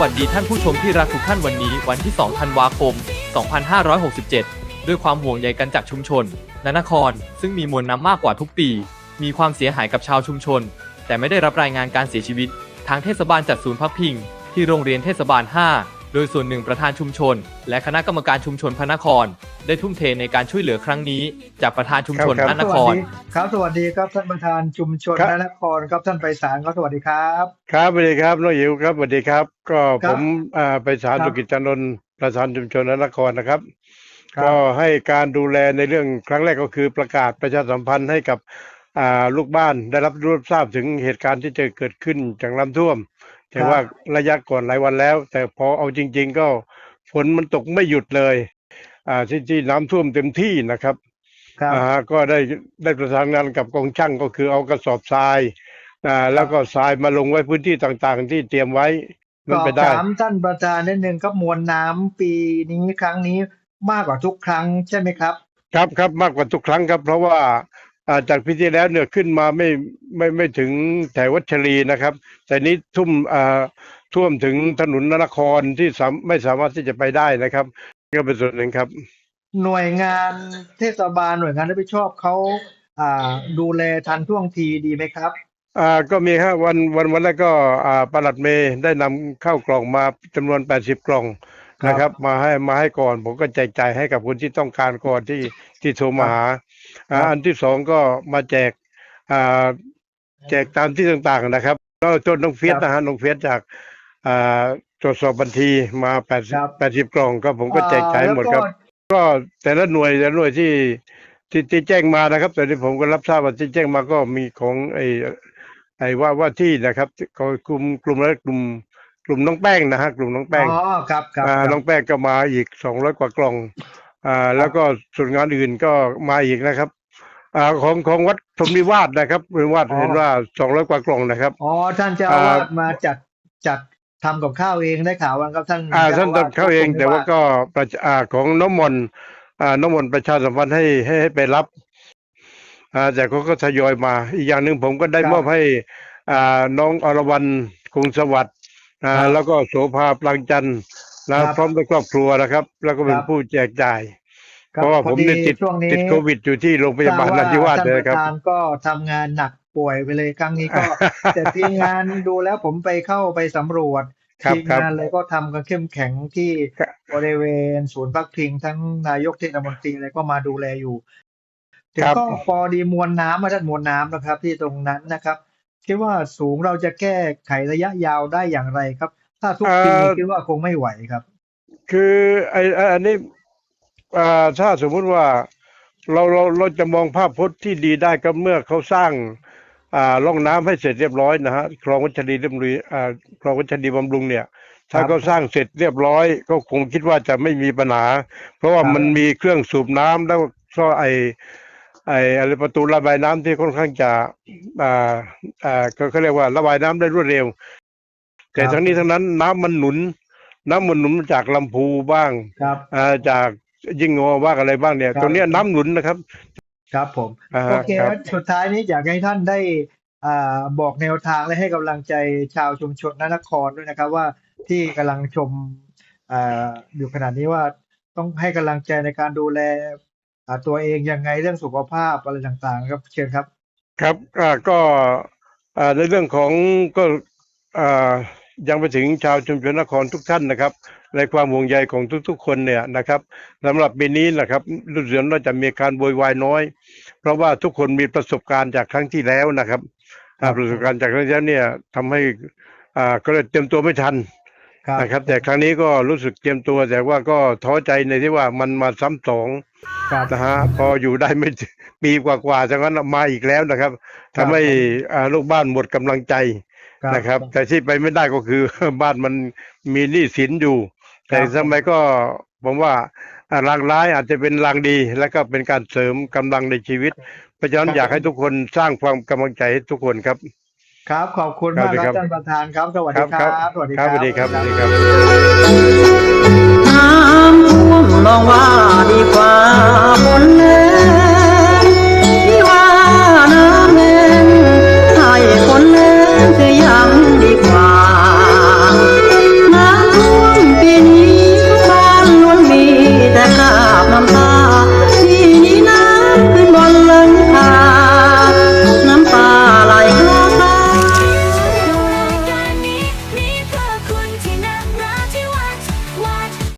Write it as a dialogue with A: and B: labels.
A: วัสดีท่านผู้ชมที่รักทุกท่านวันนี้ วันที่ 2 ธันวาคม 2567 ด้วยความห่วงใยกันจากชุมชนนนคร ซึ่งมีมวลน้ำมากกว่าทุกปี มีความเสียหายกับชาวชุมชน แต่ไม่ได้รับรายงานการเสียชีวิต ทางเทศบาลจัดศูนย์พักพิง ที่โรงเรียนเทศบาล 5 โดยส่วนหนึ่งประธานชุมชน และคณะกรรมการชุมชนพระนคร ได้ทุ่มเทในการช่วยเหลือครั้งนี้ จากประธานชุมชน
B: ครับ
A: พ
B: ครับ
A: ระนคร
C: สวัสดีครับสวัสดีครับท่านประธานชุมชน
B: ครับ
C: นครครับท่านไปสารครับสวัสดีครับ
B: ครับสวัสดีครับน้องหิวครับสวัสดีครับ ก็
C: ครั
B: ผ
C: บ
B: มอ่าไปสาร
C: ครับ
B: สุกิจจันทนนท์ประธานชุมชนนครนะครับ
C: ครับ
B: ก็ให้การดูแลในเรื่องครั้งแรกก็คือประกาศประชาสัมพันธ์ให้กับอ่าลูกบ้านได้รับรู้ทราบถึงเหตุการณ์ที่จะเกิดขึ้นจากน้ำท่วม แต่ว่าระยะก่อนหลายวันแล้ว แต่พอเอาจริง ๆ ก็ฝนมันตกไม่หยุดเลย อ่าที่ที่น้ำท่วมเต็มที่นะครับ
C: ครับ
B: อ่าฮะก็ได้ได้ประสานงานกับกองช่างก็คือเอากระสอบทรายอ่าแล้วก็ทรายมาลงไว้พื้นที่ต่างๆ ที่เตรียมไว้มัน
C: สอ
B: ไป
C: บ
B: ได้
C: ถามท่านประธานนิดนึงครับมวลน้ำปีนี้ครั้งนี้มากกว่าทุกครั้งใช่ไหมครับ
B: ครับครับมากกว่าทุกครั้งครับ เพราะว่าอ่า จากปีที่แล้วเนี่ยขึ้นมาไม่ไม่ไม่ถึงแถววัชรีนะครับ แต่นี้ทุ่มอ่าท่วมถึงถนนนครที่สามไม่สามารถที่จะไปได้นะครับก็เป็นส่วนหนึ่งครับ
C: หน่วยงานเทศบาลหน่วยงานรับผิดชอบเขาอ่าดูแลทันท่วงทีดีไหมครับ
B: อ่าก็มีฮะวันวันวันแรกก็อ่าประหลัดเมย์ได้นำเข้ากล่องมาจำนวน 80 กล่อง
C: ครับ
B: นะครับ มาให้มาให้ก่อน ผมก็แจกจ่ายให้กับคนที่ต้องการก่อนที่ที่โทรมาหา อ่า
C: ครับ
B: อันที่สองก็มาแจกอ่าแจกตามที่ต่างๆนะครับก็จนน้องเฟียสนะฮะน้องเฟียสจากอ่าตรวจสอบบัญชีมา
C: ครับ
B: 80 80กล่องก็ผมก็แจกจ่ายให้หมดครับ
C: อ่าแล้วก็
B: ก็แต่ละหน่วยแต่ละหน่วยที่ที่ที่แจ้งมานะครับ แต่ที่ผมก็รับทราบว่าที่แจ้งมาก็มีของไอ้ไอ้ว่าว่าที่นะครับก็กลุ่มกลุ่มแล้วกลุ่มกลุ่มน้องแป้งนะฮะกลุ่มน้องแป้ง
C: อ๋อครับครับ
B: อ่า
C: ครับ
B: น้องแป้งก็มาอีกสองร้อยกว่ากล่อง อ่าแล้วก็ส่วนงานอื่นก็มาอีกนะครับอ่าของของวัดพรหมนิวาสนะครับพรหมนิวาส
C: อ๋อ
B: เห็นว่าสองร้อยกว่ากล่องนะครับ
C: อ๋อท่านเจ้าอา
B: อ่า
C: วาสมาจัดจัดทำกับข้าวเองได้ข่าวว่าครับท่าน
B: อ่าท่าน
C: จ้
B: ทำเข้าเองแต่ว่าก็ประชาอ่าของน้องมนต์อ่าน้องมนต์ประชาสัมพันธ์ให้ให้ให้ไปรับอ่าแต่เขาก็ทยอยมา อีกอย่างหนึ่งผมก็ได้มอบให้อ่าน้องอรวรรณคงสวัสดิ์อ่าแล้วก็โสภาปลังจันทร์ นะพร้อมด้วยครอบครัวนะครับ แล้วก็เป็นผู้แจกจ่าย
C: คบ
B: เพราะว่าผมเนี่ย
C: พอ
B: ติด
C: ช่วงนี้
B: ติดโควิดอยู่ที่โรงพยาบาลนราธิวาส
C: ท่าน
B: เลย
C: ประ
B: ครับ
C: ธานก็ทำงานหนักป่วยไปเลยครั้งนี้ก็ แต่ทีมงานดูแล้วผมไปเข้าไปสำรวจ
B: ครับ
C: ทีม
B: ครับ
C: งานเลยก็ทำกันเข้มแข็งที่
B: ครับ
C: บริเวณศูนย์พักพิงทั้งนายกเทศมนตรีอะไรก็มาดูแลอยู่ถึง
B: ครับ
C: ก็พอดีมวลน้ำมาด้านมวลน้ำนะครับ ที่ตรงนั้นนะครับ คิดว่าสูงเราจะแก้ไขระยะยาวได้อย่างไรครับ ถ้าทุกปีคิดว่าคงไม่ไหวครับ
B: คือไอ้ไอ้อันนี้อ่าถ้าสมมุติว่าเราเราเราจะมองภาพพจน์ที่ดีได้ก็เมื่อเขาสร้างอ่าร่องน้ำให้เสร็จเรียบร้อยนะฮะคลองวัชรีเรียบร้อยอ่าคลองวัชรีบำรุงเนี่ย ถ้า
C: ครับ
B: เขาสร้างเสร็จเรียบร้อย ก็คงคิดว่าจะไม่มีปัญหา เพราะว่า
C: ครับ
B: มันมีเครื่องสูบน้ำแล้วก็ไอไออะไรประตูระบายน้ำที่ค่อนข้างจะอ่าอ่าก็เขาเรียกว่าระบายน้ำได้รวดเร็ว แต่
C: ครับ
B: ทั้งนี้ทั้งนั้นน้ำมันหนุน น้ำมันหนุนมาจากลำพูบ้าง
C: ครับ
B: อ่าจากยิ่งงอบ้างอะไรบ้างเนี่ย
C: ครับ
B: ตรงเนี้ยน้ำหนุนนะครับ
C: ครับผม
B: อ่า
C: โอเค
B: ครับ
C: แล้วสุดท้ายนี้อยากให้ท่านได้อ่าบอกแนวทางและให้กำลังใจชาวชุมชนนครด้วยนะครับ ว่าที่กำลังชมอ่าอยู่ขนาดนี้ว่าต้องให้กำลังใจในการดูแลอ่าตัวเองยังไงเรื่องสุขภาพอะไรต่างๆ ครับเชิญครับ
B: ครับอ่าก็อ่าในเรื่องของก็อ่า ยังไปถึงชาวชุมชนนครทุกท่านนะครับ ในความห่วงใยของทุกๆ คนเนี่ยนะครับสำหรับปีนี้นะครับรู้สึกว่าจะมีการโวยวายน้อย เพราะว่าทุกคนมีประสบการณ์จากครั้งที่แล้วนะครับอ่า
C: ครับ
B: ประสบการณ์จากครั้งที่แล้วเนี่ยทำให้อ่าก็เลยเตรียมตัวไม่ทัน
C: ครับ
B: นะครับ แต่ครั้งนี้ก็รู้สึกเตรียมตัวแต่ว่าก็ท้อใจในที่ว่ามันมาซ้ำสอง
C: ครับ
B: นะฮะพออยู่ได้ไม่ปีกว่าๆจากนั้นมาอีกแล้วนะครับ
C: ครับ
B: ทำให้อ่าลูกบ้านหมดกำลังใจ
C: ครับ
B: นะครับ แต่ที่ไปไม่ได้ก็คือบ้านมันมีหนี้สินอยู่ แต่
C: ครับ
B: สมัยก็ผมว่าอ่ารางร้ายอาจจะเป็นรางดี แล้วก็เป็นการเสริมกำลังในชีวิต เพราะฉะนั้นอยากให้ทุกคนสร้างความกำลังใจให้ทุกคนครับ
C: ครับขอบคุณมาก
B: ค
C: ค
B: รั
C: รั
B: บบ
C: ท่านประธานครับ สวัสดีครับ สวัสดี
B: ครับ สวัสดีครับ